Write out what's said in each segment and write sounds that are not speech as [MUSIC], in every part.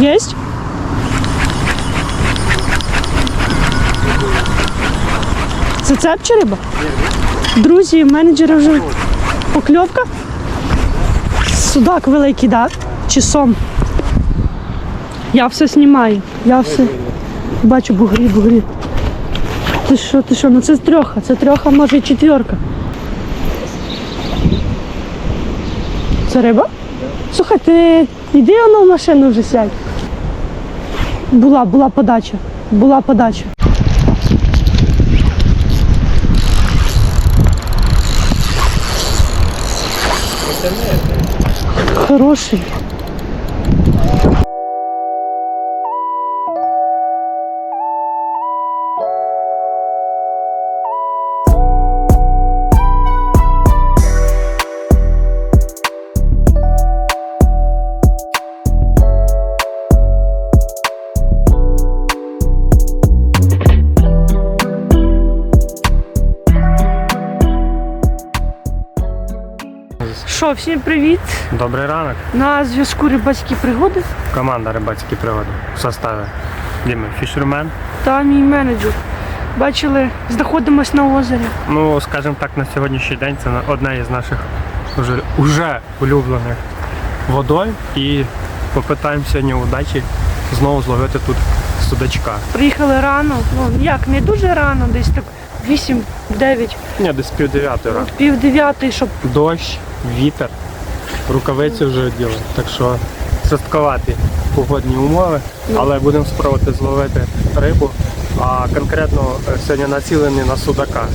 Єсть? Це цеп чи риба? Друзі, менеджери вже покльовка. Судак великий, да? Чи сом? Я все знімаю. Я все. Бачу бугрі, бугрі. Ти що, ти що? Ну це трьоха. Це трьоха, може і четверка. Це риба? Слухай, ти йди воно в машину вже сядь. Була, була подача. Була подача. Хороший. Що, всім привіт! Добрий ранок. На зв'язку рибацькі пригоди Команда рибацькі пригоди в составі Діми Фішермен. та мій менеджер. Бачили, знаходимось на озері. Ну, скажімо так, на сьогоднішній день це одна із наших уже, уже улюблених водой. І попитаємо сьогодні удачі знову зловити тут судачка. Приїхали рано, ну як не дуже рано, десь так 8-9, Ні, десь пів дев'ятої ранку. пів дев'ятий, щоб Дощ, вітер, рукавиці вже оділи. Так що жорстковаті погодні умови, але будемо спробувати зловити рибу. А конкретно е, сьогодні націлені на судака.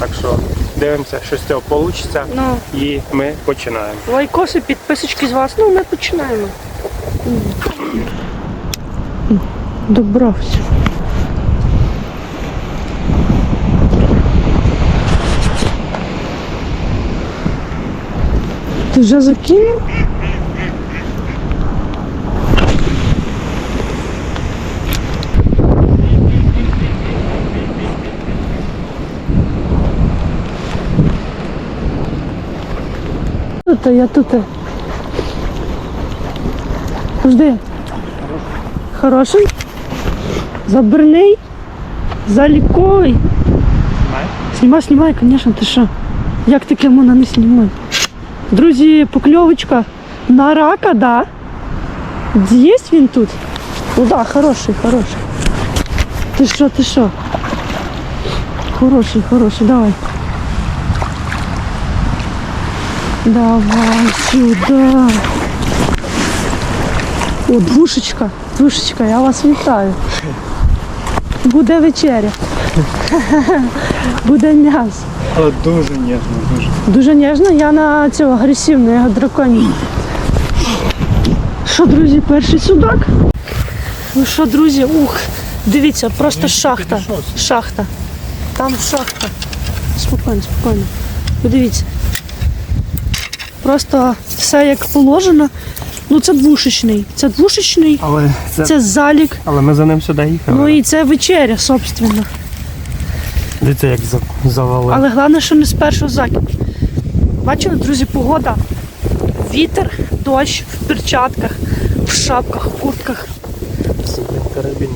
Так що дивимося, що з цього вийде. ну, І ми починаємо. лайкоси, підписочки з вас. Ну, ми починаємо. Добрався. Ти вже закинув? Тут, я тут. Жди. Хороший? Забирний? Заліковий? Знімай, знімай, звісно, ти що? Як таке можна не знімати? Друзі, покльовочка на рака, да. Є він тут? Ну да, хороший, хороший. Ти що, ти що? Хороший, хороший, давай. Давай сюда. О, двушечка, двушечка, я вас вітаю. Буде вечеря. [LAUGHS] Буде м'ясо. Але дуже ніжно, дуже. Дуже ніжно, я на цього агресивного, я драконі. Що, друзі, перший судак? Ну що, друзі, ух, дивіться, просто шахта. Шахта. Там шахта. Спокійно, спокійно. Подивіться. Просто все як положено. Ну це двушечний. Це двушечний, Але, це... це залік. Але ми за ним сюди їхали. Ну і це вечеря, собственно. Дивіться, як за- Але головне, що не з першого закиду. Бачили, друзі, погода. Вітер, дощ в перчатках, в шапках, в куртках. Карабін.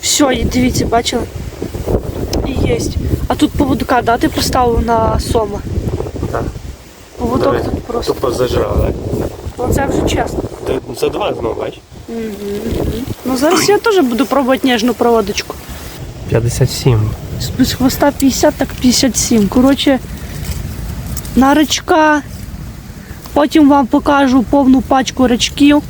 Все, і дивіться, бачили? І єсть. А тут поводка, да, ти поставив на сома. Так. Поводок тут просто. Тупо зажрали. Ну це вже чесно. Ти за два знову, бачиш? Ну зараз я теж буду пробувати ніжну проводочку. 57. З хвоста 50, так 57. Коротше, на рачка. Потім вам покажу повну пачку рачків.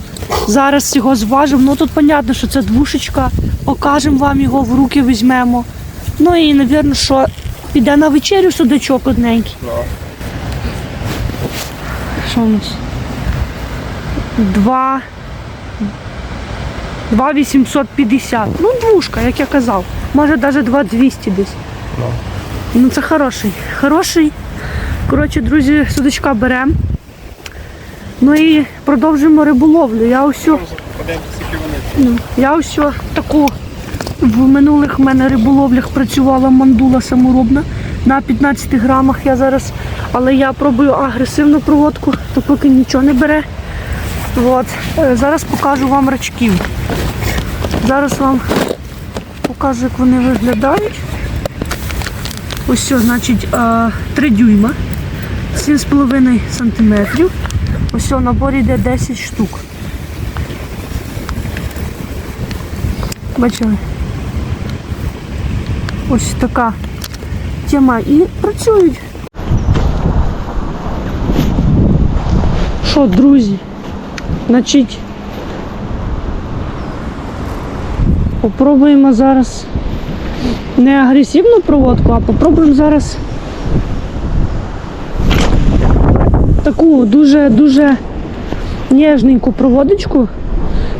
Зараз його зважимо. Ну тут понятно, що це двушечка. Покажемо вам його, в руки візьмемо. Ну і, напевно, що піде на вечерю судачок одненький. Що у нас? Два. Два 850. Ну, двушка, як я казав. Може навіть 2200 десь. Ну. Ну це хороший. Хороший. Коротше, друзі, судочка беремо. Ну і продовжуємо риболовлю. Я ось ну, я ось таку в минулих мене риболовлях працювала мандула саморобна на 15 грамах. Я зараз, але я пробую агресивну проводку, то поки нічого не бере. От. Е, Зараз покажу вам рачків. Зараз вам покажу, як вони виглядають. Ось що, значить, 3 дюйма, 7,5 сантиметрів. Ось в наборі йде 10 штук. Бачили? Ось така тема. І працюють. Що, друзі? Значить, попробуємо зараз не агресивну проводку, а попробуємо зараз таку дуже-дуже ніжненьку проводочку.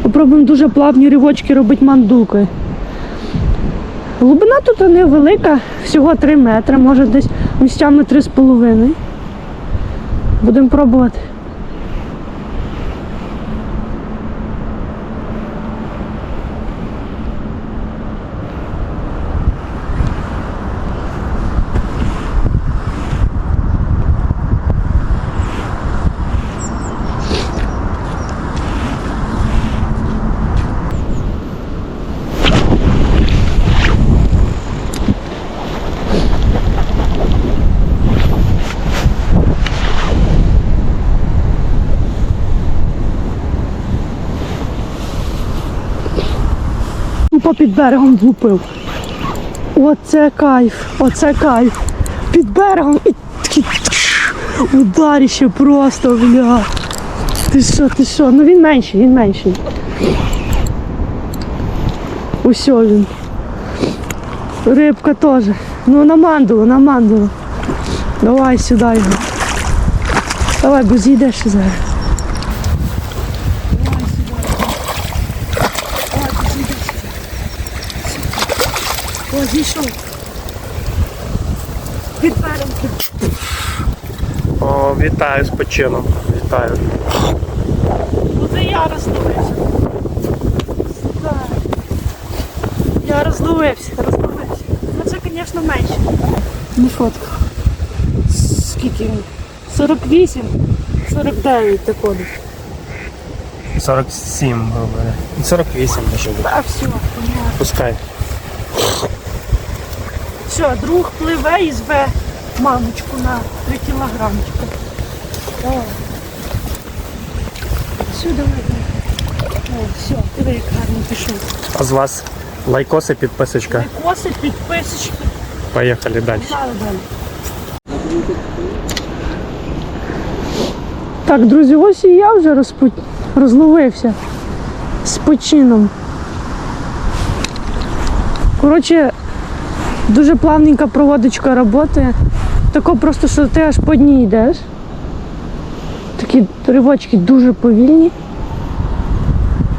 Попробуємо дуже плавні ривочки робити мандулкою. Глибина тут невелика, всього 3 метри, може десь місцями 3,5. Будемо пробувати. Тупо під берегом влупив. Оце кайф, оце кайф. Під берегом і тш, ударіще просто, бля. Ти що, ти що? Ну він менший, він менший. Усьо він. Рибка теж. Ну на мандулу, на мандулу. Давай сюди його. Давай, бо зійдеш зараз. Зійшов. Берегом. О, вітаю з почином. Вітаю. Ну це я розловився. Я розловився, розловився. Ну це, звісно, менше. Не фотка. Скільки 48, 49 тако. 47, говоря. 48 може бути. А все, понятно. Пускай. Все, друг пливе і зве мамочку на 3 кілограмчика. Давай, давай. О, все, диви, як гарно пішов. А з вас лайкоси, підписочка. Коси, підписочки. Поїхали далі. Далі, далі. Так, друзі, ось і я вже розпу... розловився з почином. Коротше, дуже плавненька проводочка роботи. Тако просто, що ти аж по дні йдеш. Такі ривочки дуже повільні.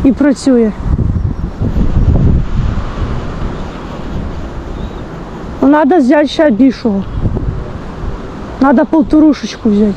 І працює. Треба взяти ще більшого. Треба полторушечку взяти.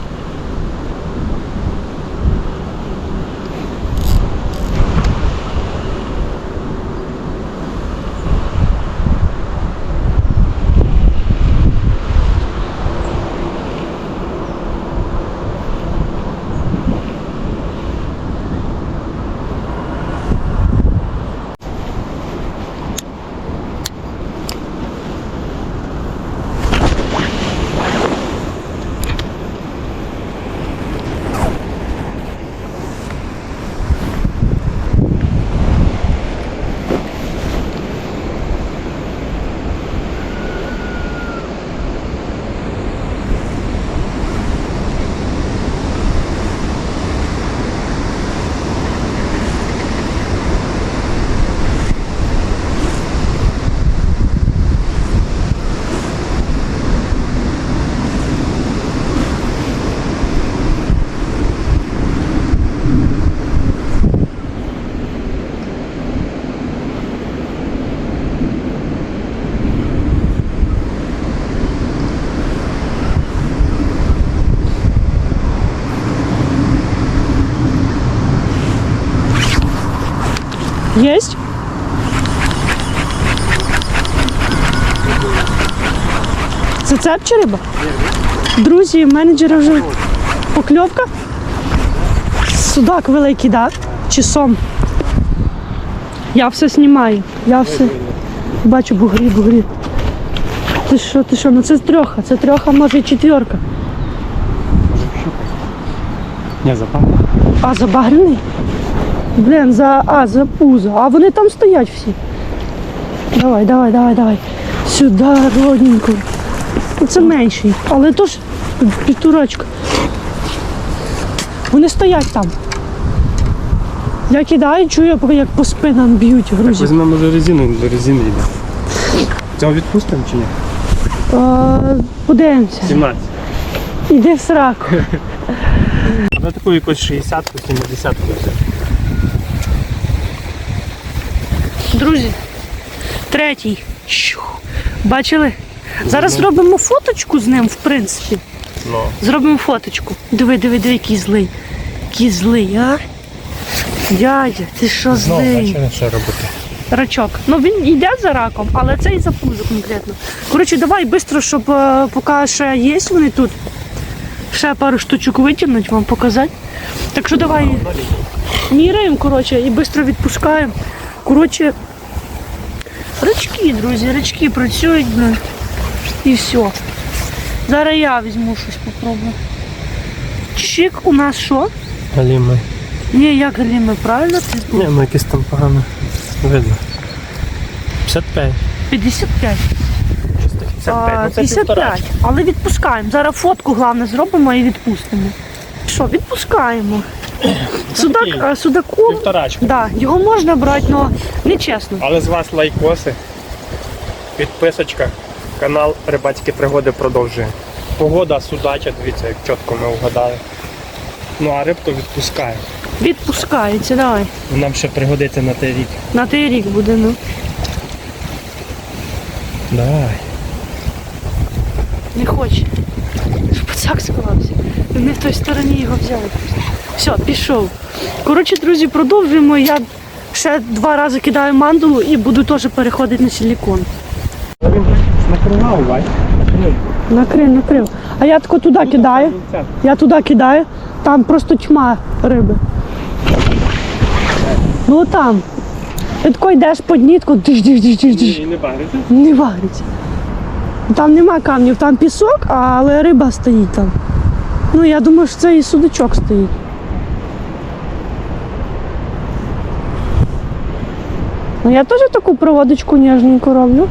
Це цеп чи риба? Друзі, менеджера вже покльовка. Судак великий, да? Чи сом? Я все знімаю. Я все. Бачу бугрі, бугрі. Ти що, ти що? Ну це трьоха. Це трьоха, може і четверка. Ні, запах. А, забагрений? Блін, за. А, за пузо. А вони там стоять всі. Давай, давай, давай, давай. Сюди, родненько. Це менший, але то ж півторачка. Вони стоять там. Я кидаю, чую, як по спинам б'ють грузі. Візьмемо вже резину, до резини йде. Цього відпустимо чи ні? Подивимося. 17. Іди в сраку. На таку якусь 60-ку, 70-ку. Друзі, третій. Бачили? Зараз зробимо фоточку з ним, в принципі. Ну. Зробимо фоточку. Диви, диви, диви, який злий. Який злий, а? Дядя, ти що злий? бачили, що робити. Рачок. Ну він йде за раком, але це і за пузо конкретно. Коротше, давай швидко, щоб е, поки ще є вони тут. Ще пару штучок витягнуть, вам показати. Так що давай міряємо, коротше, і швидко відпускаємо. Коротше, рачки, друзі, рачки працюють, блин. І все. Зараз я візьму щось попробую. Чик у нас що? Галіми. Ні, як галіми, правильно? Ні, ну якесь там погано. Видно. 55. 55. 55. А, Ну, це 55. півторачка. Але відпускаємо. Зараз фотку головне зробимо і відпустимо. Що, відпускаємо. Судак, а, судаку, Півторачка. да, його можна брати, але не чесно. Але з вас лайкоси, підписочка, канал Рибацькі пригоди продовжує. Погода, судача, дивіться, як чітко ми вгадали. Ну а рибку відпускає. Відпускається, давай. Нам ще пригодиться на той рік. На той рік буде, ну. Давай. Не хоче. Пацак склався. Не в той стороні його взяли. Все, пішов. Коротше, друзі, продовжуємо. Я ще два рази кидаю мандулу і буду теж переходити на силікон. Накривав, бач. Накрив, накрив. А я тако туди кидаю. Я туди кидаю, там просто тьма риби. Ну там. Ти тако йдеш по дні, тако диш, диш, диш, диш, диш. І не бариться. Не вариться. Там нема камнів, там пісок, але риба стоїть там. Ну я думаю, що це і судачок стоїть. Ну я теж таку проводочку ніжненьку роблю.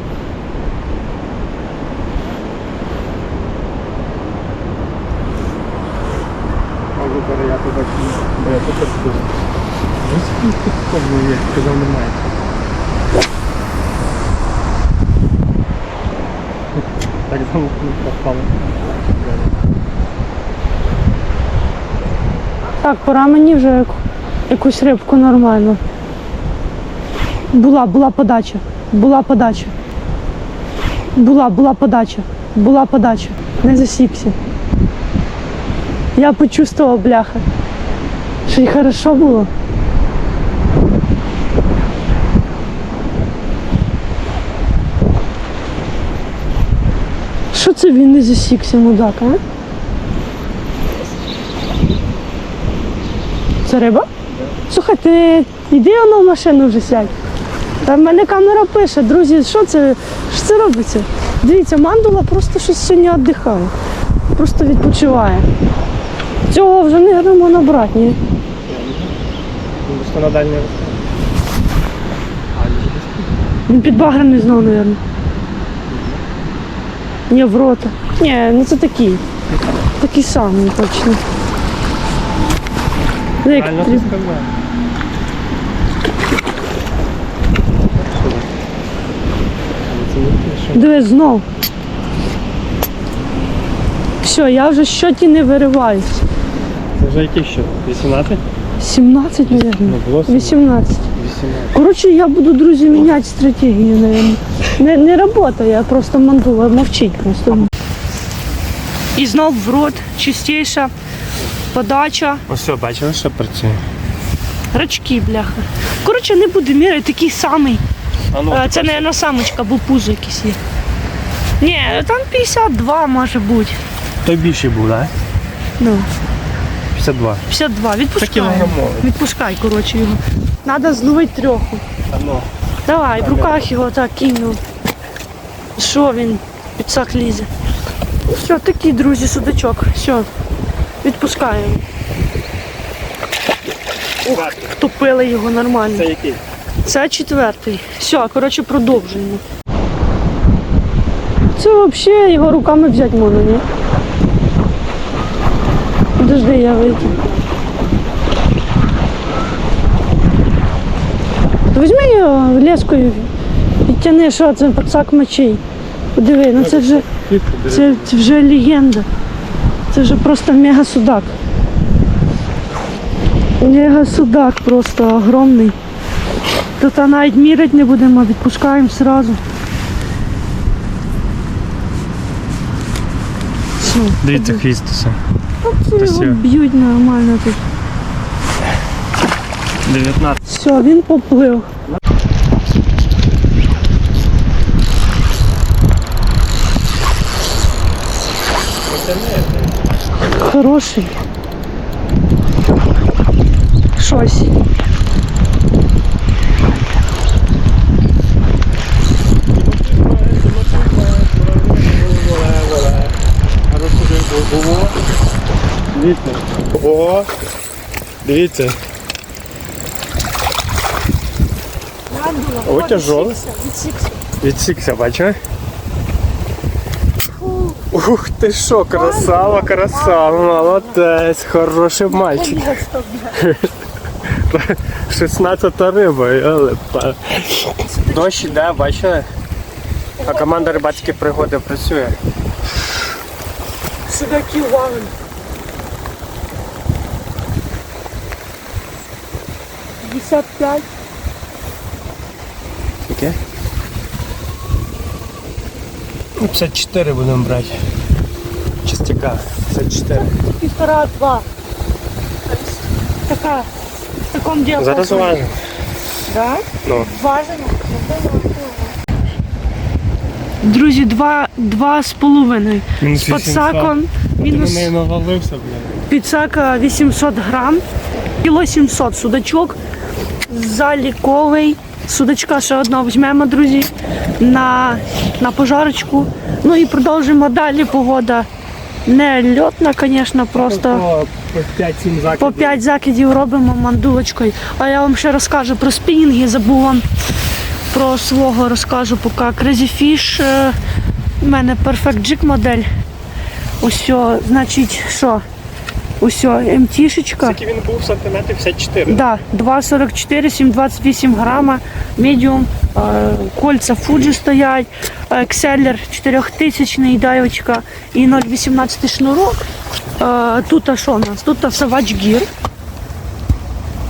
А вибори я туди бо я тут буду. Ось скільки є, казав немає. Так не попало. Так, пора мені вже яку- якусь рибку нормальну. Була, була подача. Була подача. Була, була подача. Була подача. Не засікся. Я почувствував, бляха. Що й хорошо було. Що це він не засікся, мудак, а? Це риба? Слухай, ти йди воно в машину вже сядь. Та в мене камера пише, друзі, що це? Що це робиться? Дивіться, мандула просто щось сьогодні віддихала. Просто відпочиває. Цього вже не грамо набрати, ні. Просто на дальній Він підбагрений знову, мабуть. Ні, в рота. Ні, ну це такий. Такий самий точно. Ну, як Правильно ти сказав. Це не те, що Дивись, знов. Все, я вже щоті не вириваюсь. Це вже який ще? 18? 17, мабуть. Ну, було 17. 18. 18. Коротше, я буду, друзі, міняти стратегію, мабуть. Не, не працює, я просто мандула, мовчить просто. І знов в рот, чистіша подача, Ось все, бачили, що працює. рачки, бляха. Коротше, не буду міряти, такий самий. А ну, Е, Це, не самочка, бо пузо якесь є. Ні, там 52 може бути. той більший був, так? Ну, 52. 52. Відпускай. Відпускай, коротше, його. Треба зловити трьоху. А ну. Давай, в руках його так кинув. Що він під сак лізе? Все, такий, друзі, судачок. Все, відпускаємо. Ух, втопили його нормально. який? Це четвертий. Все, коротше, продовжуємо. Це взагалі його руками взяти можна, ні? Подожди, я вийду. То Візьми його лескою і тяни, що це пацак мечей. Подиви, ну це вже, це, це вже легенда. Це вже просто мега судак. Мега судак просто огромний. Тут навіть міряти не будемо, відпускаємо одразу. Все. Дивіться хвіст усе. Його б'ють нормально тут. 19. Все, він поплив. Хороший. Щось. Дивіться. О, дивіться. О, тяжелий. Відсікся. Бачиш? Ух ти що, красава, красава, молодець, хороший мальчик. 16 риба, але па. Дощ іде, бачили? А команда рибацькі пригоди працює. Судаки валим. П'ятдесят п'ять. Яке? 54 будемо брати. Частяка. 54. Півтора-два. Така. В такому діапазоні. Зараз важимо. Так? Ну. Важимо. Друзі, два, два з половиною. Мінус З подсаком. Ти на Мінус неї навалився, блядь. підсака 800 грам. Кіло 700 судачок. Заліковий. Судачка ще одного візьмемо, друзі, на, на пожарочку. Ну і продовжимо далі. Погода не льотна, звісно, просто. По 5-7 закидів. По 5 закидів робимо мандулочкою. А я вам ще розкажу про спінінги, забув вам про свого розкажу поки. Crazy Fish, е, у мене Perfect Jig модель. Усьо, значить, що? Усьо, МТшечка. Скільки він був сантиметрів 54. Да, 2,44, 728 грама, медіум, кольця Fuji стоять, е, екселер 4000 дайочка і 0,18 шнурок. Тут а що у нас? Тут Savage Gear.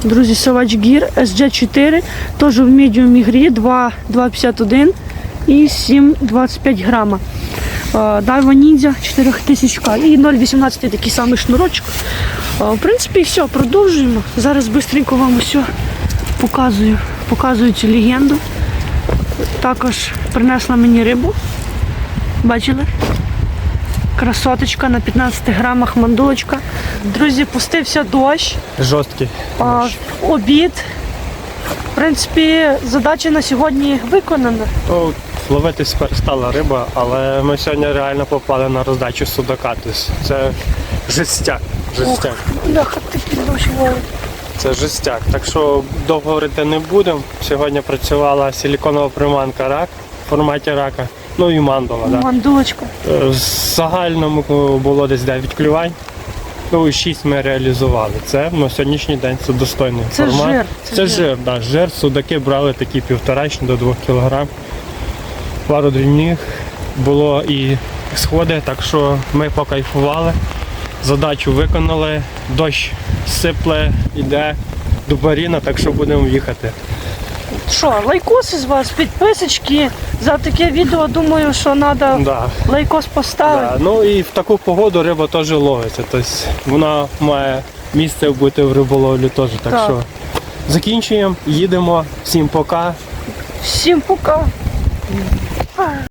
Друзі, Savage Gear SG4, теж в медіум ігрі 2, 2,51 і 7,25 грама. Daiwa Ninja 4000 і 0,18 такий самий шнурочок. Е, В принципі, все, продовжуємо. Зараз швидко вам усе показую. Показую цю легенду. Також принесла мені рибу. Бачили? Красоточка на 15 грамах мандулочка. Друзі, пустився дощ. Жорсткий. А, обід. В принципі, задача на сьогодні виконана. Ну, ловити стала риба, але ми сьогодні реально попали на роздачу судака. Тобто це жестяк. Жестяк. Підношував. Це жестяк. Так що довго говорити не будемо. Сьогодні працювала силіконова приманка рак в форматі рака. Ну і мандула. Да. Мандулочка. Е, В загальному було десь 9 клювань. Ну і 6 ми реалізували. Це на сьогоднішній день це достойний Це формат. жир, Це, це жир, да, жир. Судаки брали такі півторачні до 2 кг. Пару дрібних було і сходи, так що ми покайфували. Задачу виконали, дощ сипле, іде до баріна, так що будемо їхати. Що, лайкоси з вас, підписочки. За таке відео думаю, що треба Да. лайкос поставити. Да, ну і в таку погоду риба теж ловиться. Тобто вона має місце бути в риболовлі теж. Так, Так. що закінчуємо, їдемо. Всім пока. Всім пока. Super!